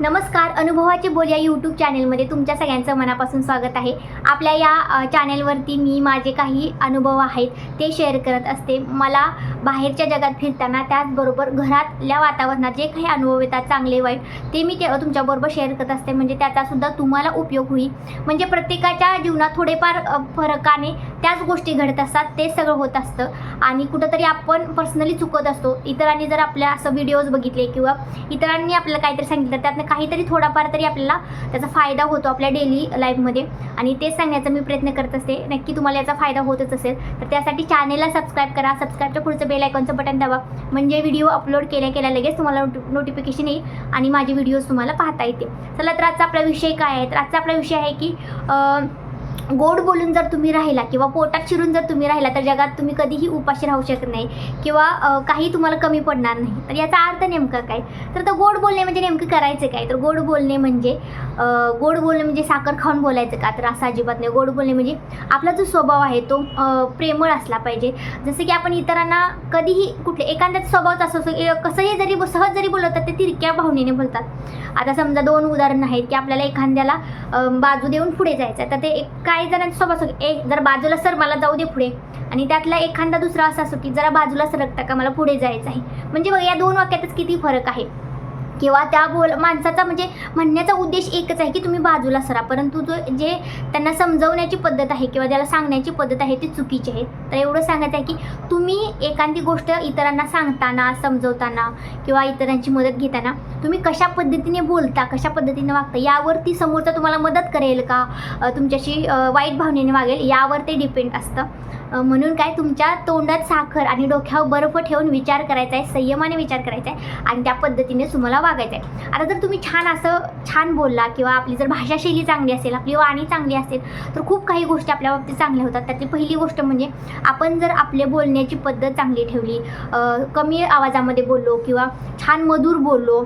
नमस्कार अनुभवाची बोल या यूट्यूब चॅनेलमध्ये तुमच्या सगळ्यांचं मनापासून स्वागत आहे. आपल्या या चॅनेलवरती मी माझे काही अनुभव आहेत ते शेअर करत असते. मला बाहेरच्या जगात फिरताना त्याचबरोबर घरातल्या वातावरणात जे काही अनुभव येतात चांगले वाईट ते मी ते तुमच्याबरोबर शेअर करत असते. म्हणजे त्याचासुद्धा तुम्हाला उपयोग होईल. म्हणजे प्रत्येकाच्या जीवनात थोडेफार फरकाने त्याच गोष्टी घडत असतात ते सगळं होत असतं. आणि कुठंतरी आपण पर्सनली चुकत असतो. इतरांनी जर आपल्या असं व्हिडिओज बघितले किंवा इतरांनी आपल्याला काहीतरी सांगितलं तर त्यातनं काहीतरी थोडाफार तरी आपल्याला त्याचा फायदा होतो आपल्या डेली लाईफमध्ये आणि तेच सांगण्याचा मी प्रयत्न करत असते. नक्की तुम्हाला याचा फायदा होतच असेल. तर त्यासाठी चॅनेलला सबस्क्राईब करा. सबस्क्राईबच्या पुढचं बेल आयकॉनचं बटन दाबा. म्हणजे व्हिडिओ अपलोड केल्या केल्या लगेच तुम्हाला नोटिफिकेशन येईल आणि माझे व्हिडिओज तुम्हाला पाहता येते चला तर आजचा आपला विषय काय आहे? तर आजचा आपला विषय आहे की गोड बोलून जर तुम्ही राहिला किंवा पोटात शिरून जर तुम्ही राहिला तर जगात तुम्ही कधीही उपाशी राहू शकत नाही किंवा काही तुम्हाला कमी पडणार नाही. तर याचा अर्थ नेमका काय? तर तो गोड बोलणे म्हणजे नेमकं करायचं काय? तर गोड बोलणे म्हणजे गोड बोलणे म्हणजे साखर खाऊन बोलायचं का? तर असं अजिबात नाही. गोड बोलणे म्हणजे आपला जो स्वभाव आहे तो प्रेमळ असला पाहिजे. जसं की आपण इतरांना कधीही कुठले एखाद्याचा स्वभावच असं असतो कसंही जरी सहज जरी बोलवतात ते तिरक्या भावनेने बोलतात. आता समजा दोन उदाहरणं आहेत की आपल्याला एखाद्याला बाजू देऊन पुढे जायचं आहे तर ते एक काही जणांचा स्वभाव की एक जर बाजूला सर मला जाऊ दे पुढे. आणि त्यातला एखादा दुसरा असा असो की जरा बाजूला सरकता का मला पुढे जायचं आहे म्हणजे बघ या दोन वाक्यातच किती फरक आहे. किंवा त्या बोल माणसाचा म्हणजे म्हणण्याचा उद्देश एकच आहे की तुम्ही बाजूला सरा. परंतु जो जे त्यांना समजवण्याची पद्धत आहे किंवा ज्याला सांगण्याची पद्धत आहे ती चुकीची आहे. तर एवढं सांगायचं आहे की तुम्ही एखादी गोष्ट इतरांना सांगताना समजवताना किंवा इतरांची मदत घेताना तुम्ही कशा पद्धतीने बोलता कशा पद्धतीने वागता यावरती समोरचा तुम्हाला मदत करेल का? तुमच्याशी वाईट भावनेने वागेल यावर ते डिपेंड असतं. म्हणून काय तुमच्या तोंडात साखर आणि डोक्यावर बर्फ ठेवून विचार करायचा आहे संयमाने विचार करायचा आहे आणि त्या पद्धतीने तुम्हाला वाग वागायचं आहे आता जर तुम्ही छान असं छान बोलला किंवा आपली जर भाषाशैली चांगली असेल आपली वाणी चांगली असेल तर खूप काही गोष्टी आपल्या बाबतीत चांगल्या होतात. त्यातली पहिली गोष्ट म्हणजे आपण जर आपले बोलण्याची पद्धत चांगली ठेवली कमी आवाजामध्ये बोललो किंवा छान मधुर बोललो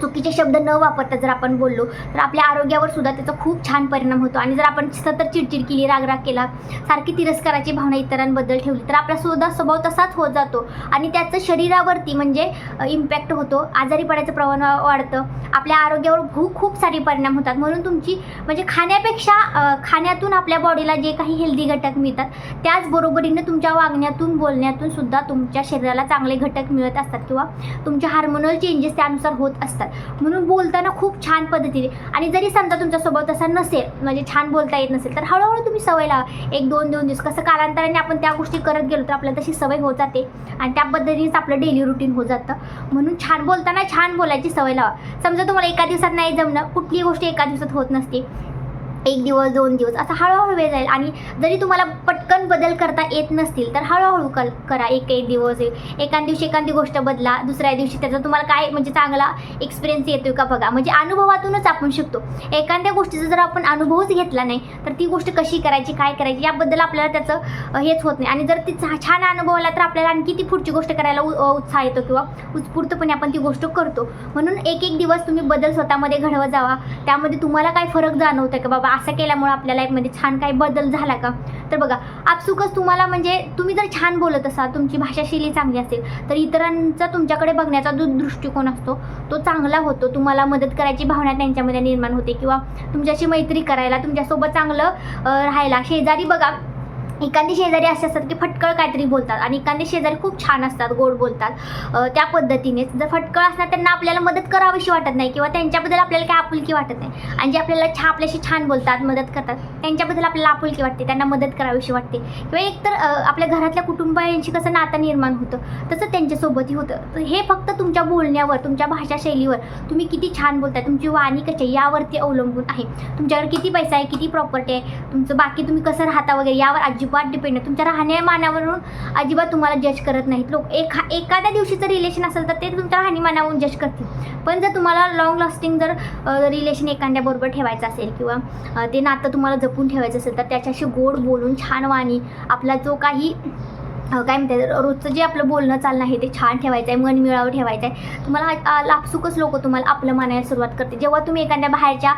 चुकीचे शब्द न वापरता जर आपण बोललो तर आपल्या आरोग्यावर सुद्धा त्याचा खूप छान परिणाम होतो. आणि जर आपण सतत चिडचिड केली रागराग केला सारखी तिरस्काराची भावना इतरांबद्दल ठेवली तर आपला सुद्धा स्वभाव तसाच होत जातो. आणि त्याचं शरीरावरती म्हणजे इम्पॅक्ट होतो. आजारी पडायचं प्रमाण वाढतं. आपल्या आरोग्यावर खूप खूप सारे परिणाम होतात. म्हणून तुमची म्हणजे खाण्यापेक्षा खाण्यातून आपल्या बॉडीला जे काही हेल्दी घटक मिळतात त्याचबरोबरीने तुमच्या वागण्यातून बोलण्यातून सुद्धा तुमच्या शरीराला चांगले घटक मिळत असतात किंवा तुमच्या हार्मोनल चेंजेस त्यानुसार होत असतात. म्हणून बोलताना खूप छान पद्धतीने. आणि जरी समजा तुमच्यासोबत तसा नसेल म्हणजे छान बोलता येत नसेल तर हळूहळू तुम्ही सवय लावा. एक दोन दोन दिवस. कसं कालांतराने आपण त्या गोष्टी करत गेलो तर आपल्याला तशी सवय होत जाते. आणि त्या पद्धतीनेच आपलं डेली रुटीन होत जातं. म्हणून छान बोलताना छान बोलायची सवय लावा. समजा तुम्हाला एका दिवसात नाही जमणं कुठलीही गोष्ट एका दिवसात होत नसते. एक दिवस दोन दिवस असं हळूहळू वेळ जाईल. आणि जरी तुम्हाला पटकन बदल करता येत नसतील तर हळूहळू कल करा. एक एक दिवस एका दिवशी एखादी गोष्ट बदला दुसऱ्या दिवशी त्याचा तुम्हाला काय म्हणजे चांगला एक्सपिरियन्स येतोय का बघा. म्हणजे अनुभवातूनच आपण शिकतो. एखाद्या गोष्टीचा जर आपण अनुभवच घेतला नाही तर ती गोष्ट कशी करायची काय करायची याबद्दल आपल्याला त्याचं हेच होत नाही. आणि जर ती छान अनुभव आला तर आपल्याला आणखी ती पुढची गोष्ट करायला उ- उत्साह येतो किंवा उत्स्फूर्तपणे आपण ती गोष्ट करतो. म्हणून एक एक दिवस तुम्ही बदल स्वतःमध्ये घडवत जावा. त्यामध्ये तुम्हाला काय फरक जाणवतं का बाबा? असं केल्यामुळे आपल्या लाईफमध्ये छान काही बदल झाला का? तर बघा आपसुकच तुम्हाला म्हणजे तुम्ही जर छान बोलत असाल तुमची भाषाशैली चांगली असेल तर इतरांचा तुमच्याकडे बघण्याचा जो दृष्टिकोन असतो तो चांगला होतो. तुम्हाला मदत करायची भावना त्यांच्यामध्ये निर्माण होते किंवा तुमच्याशी मैत्री करायला तुमच्यासोबत चांगलं राहायला. शेजारी बघा एखादी शेजारी असे असतात की फटकळ काहीतरी बोलतात आणि एखादी शेजारी खूप छान असतात गोड बोलतात. त्या पद्धतीनेच जर फटकळ असणार त्यांना आपल्याला मदत करावीशी वाटत नाही किंवा त्यांच्याबद्दल आपल्याला काही आपुलकी वाटत नाही. आणि जे आपल्याला छा आपल्याशी छान बोलतात मदत करतात त्यांच्याबद्दल आपल्याला आपुलकी वाटते त्यांना मदत करावीशी वाटते. किंवा एकतर आपल्या घरातल्या कुटुंबांशी कसं नातं निर्माण होतं तसं त्यांच्यासोबतही होतं. तर हे फक्त तुमच्या बोलण्यावर तुमच्या भाषाशैलीवर तुम्ही किती छान बोलताय तुमची वाणी कशी आहे यावरती अवलंबून आहे. तुमच्याकडे किती पैसा आहे किती प्रॉपर्टी आहे तुमचं बाकी तुम्ही कसं राहता वगैरे यावर अजिबात डिपेंड आहे तुमच्या राहण्यामानावरून अजिबात तुम्हाला जज करत नाहीत लोक. एखा एखाद्या दिवशीचं रिलेशन असेल तर ते तुमच्या राहणीमानावरून जज करतील. पण जर तुम्हाला लॉंग लास्टिंग जर रिलेशन एखाद्याबरोबर ठेवायचं असेल किंवा ते नातं तुम्हाला जपून ठेवायचं असेल तर त्याच्याशी गोड बोलून छान वाणी आपला जो काही काय म्हणते रोजचं जे आपलं बोलणं चालणं आहे ते छान ठेवायचं आहे मन मिळावं ठेवायचं आहे. तुम्हाला लापसुकच लोक तुम्हाला आपलं मानायला सुरुवात करते जेव्हा तुम्ही एखाद्या बाहेरच्या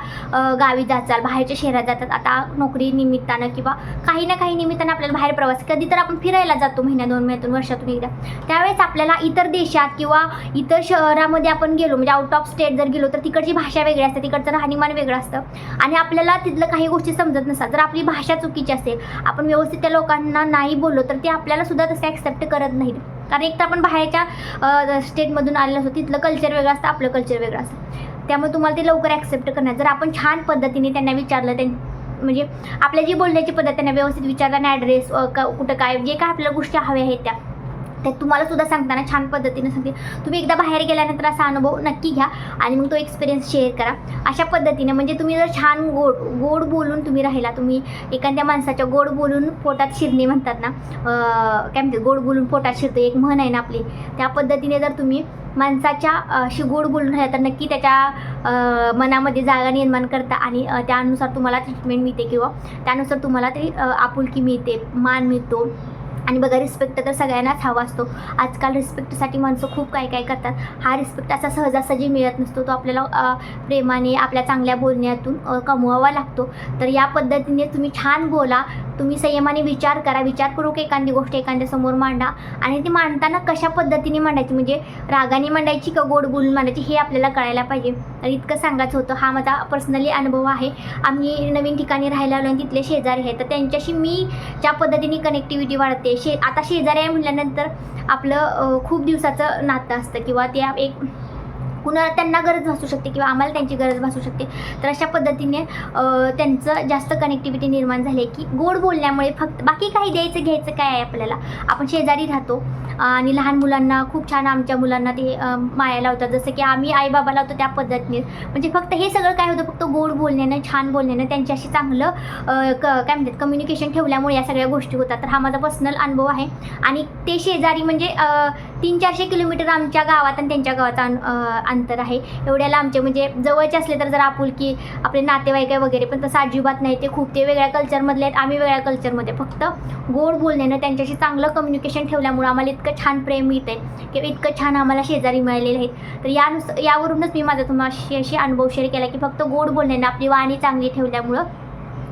गावी जाचाल बाहेरच्या शहरात जातात आता नोकरी निमित्तानं किंवा काही ना काही निमित्तानं आपल्याला बाहेर प्रवास कधी तर आपण फिरायला जातो महिन्या दोन महिन्यातून वर्षातून एकदा. त्यावेळेस आपल्याला इतर देशात किंवा इतर शहरामध्ये आपण गेलो म्हणजे आउट ऑफ स्टेट जर गेलो तर तिकडची भाषा वेगळी असते तिकडचं राहणीमान वेगळं असतं. आणि आपल्याला तिथलं काही गोष्टी समजत नसतात. जर आपली भाषा चुकीची असेल आपण व्यवस्थित त्या लोकांना नाही बोललो तर ते आपल्याला सुद्धा तसं ॲक्सेप्ट करत नाहीत. कारण एक तर आपण बाहेरच्या स्टेटमधून आलेलं असतो तिथलं कल्चर वेगळं असतं आपलं कल्चर वेगळं असतं. त्यामुळे तुम्हाला ते लवकर ॲक्सेप्ट करणार. जर आपण छान पद्धतीने त्यांना विचारलं त्यां म्हणजे आपल्या जी बोलण्याची पद्धत त्यांना व्यवस्थित विचारलं आणि ॲड्रेस कुठं काय जे काय आपल्या गोष्टी हव्या आहेत त्या ते तुम्हाला सुद्धा सांगताना छान पद्धतीने सांगते. तुम्ही एकदा बाहेर गेल्यानंतर असा अनुभव नक्की घ्या आणि मग तो एक्सपिरियन्स शेअर करा. अशा पद्धतीने म्हणजे तुम्ही जर छान गोड गोड बोलून तुम्ही राहिला तुम्ही एखाद्या माणसाच्या गोड बोलून पोटात शिरणे म्हणतात ना काय म्हणते गोड बोलून पोटात शिरते एक म्हण आहे ना आपली. त्या पद्धतीने जर तुम्ही माणसाच्या अशी गोड बोलून राहिला तर नक्की त्याच्या मनामध्ये जागा निर्माण करता आणि त्यानुसार तुम्हाला ट्रीटमेंट मिळते किंवा त्यानुसार तुम्हाला ते आपुलकी मिळते मान मिळतो. आणि बघा रिस्पेक्ट तर सगळ्यांनाच हवा असतो. आजकाल रिस्पेक्टसाठी माणसं खूप काय काय करतात. हा रिस्पेक्ट असा सहजासहजी मिळत नसतो. तो आपल्याला प्रेमाने आपल्या चांगल्या बोलण्यातून कमवावा लागतो. तर या पद्धतीने तुम्ही छान बोला. तुम्ही संयमाने विचार करा विचारपूर्वक एखादी गोष्ट एखाद्यासमोर मांडा आणि ती मांडताना कशा पद्धतीने मांडायची? म्हणजे रागाने मांडायची का गोड बोलून मांडायची हे आपल्याला कळायला पाहिजे. तर इतकं सांगायचं होतं. हा माझा पर्सनली अनुभव आहे. आम्ही नवीन ठिकाणी राहायला आलो आणि तिथले शेजारी आहे तर त्यांच्याशी मी ज्या पद्धतीने कनेक्टिव्हिटी वाढते शे आता शेजारी आहे म्हटल्यानंतर आपलं खूप दिवसाचं नातं असतं किंवा ते एक कुणाला त्यांना गरज भासू शकते किंवा आम्हाला त्यांची गरज भासू शकते. तर अशा पद्धतीने त्यांचं जास्त कनेक्टिव्हिटी निर्माण झाली आहे की गोड बोलण्यामुळे फक्त बाकी काही द्यायचं घ्यायचं काय आहे आपल्याला? आपण शेजारी राहतो आणि लहान मुलांना खूप छान आमच्या मुलांना ते माया लावतात. जसं की आम्ही आईबाबा लावतो त्या पद्धतीने. म्हणजे फक्त हे सगळं काय होतं? फक्त गोड बोलण्यानं छान बोलण्यानं त्यांच्याशी चांगलं क काय म्हणतात? कम्युनिकेशन ठेवल्यामुळे या सगळ्या गोष्टी होतात. तर हा माझा पर्सनल अनुभव आहे. आणि ते शेजारी म्हणजे तीन चारशे किलोमीटर आमच्या गावात आणि त्यांच्या गावाचा अंतर आहे. एवढ्या लांबचे म्हणजे जवळचे असले तर जर आपुलकी आपले नातेवाईक आहे वगैरे पण तसं अजिबात नाही. ते खूप ते वेगळ्या कल्चरमधले आहेत आम्ही वेगळ्या कल्चरमध्ये फक्त गोड बोलण्यानं त्यांच्याशी चांगलं कम्युनिकेशन ठेवल्यामुळं आम्हाला इतकं छान प्रेम मिळतं आहे किंवा इतकं छान आम्हाला शेजारी मिळालेले आहेत. तर यानुसार यावरूनच मी माझा तुम्हाला अशी अनुभव शेअर केला की फक्त गोड बोलण्यानं आपली वाणी चांगली ठेवल्यामुळं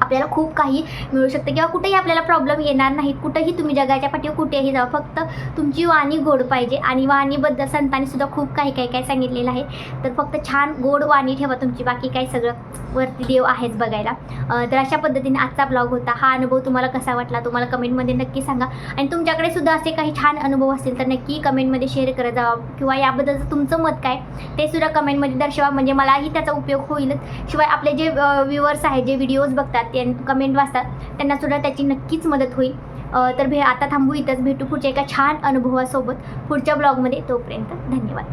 आपल्याला खूप काही मिळू शकतं किंवा कुठेही आपल्याला प्रॉब्लेम येणार नाहीत. कुठेही तुम्ही जगाच्या पाठीवर कुठेही जावा फक्त तुमची वाणी गोड पाहिजे. आणि वाणीबद्दल संतांनी सुद्धा खूप काही काही काय सांगितलेलं आहे. तर फक्त छान गोड वाणी ठेवा तुमची. बाकी काही सगळं वरती देव आहेच बघायला. तर अशा पद्धतीने आजचा ब्लॉग होता. हा अनुभव तुम्हाला कसा वाटला तुम्हाला कमेंटमध्ये नक्की सांगा. आणि तुमच्याकडे सुद्धा असे काही छान अनुभव असतील तर नक्की कमेंटमध्ये शेअर करत जावा. किंवा याबद्दलचं तुमचं मत काय ते सुद्धा कमेंटमध्ये दर्शवा. म्हणजे मलाही त्याचा उपयोग होईलच. शिवाय आपले जे व्ह्युअर्स आहेत जे व्हिडिओज बघतात ते कमेंट वाचतात. त्यांना सुद्धा त्याची नक्कीच मदत होईल. तर भे आता थांबू इथंच. भेटू पुढच्या एका छान अनुभवासोबत पुढच्या ब्लॉगमध्ये. तोपर्यंत धन्यवाद.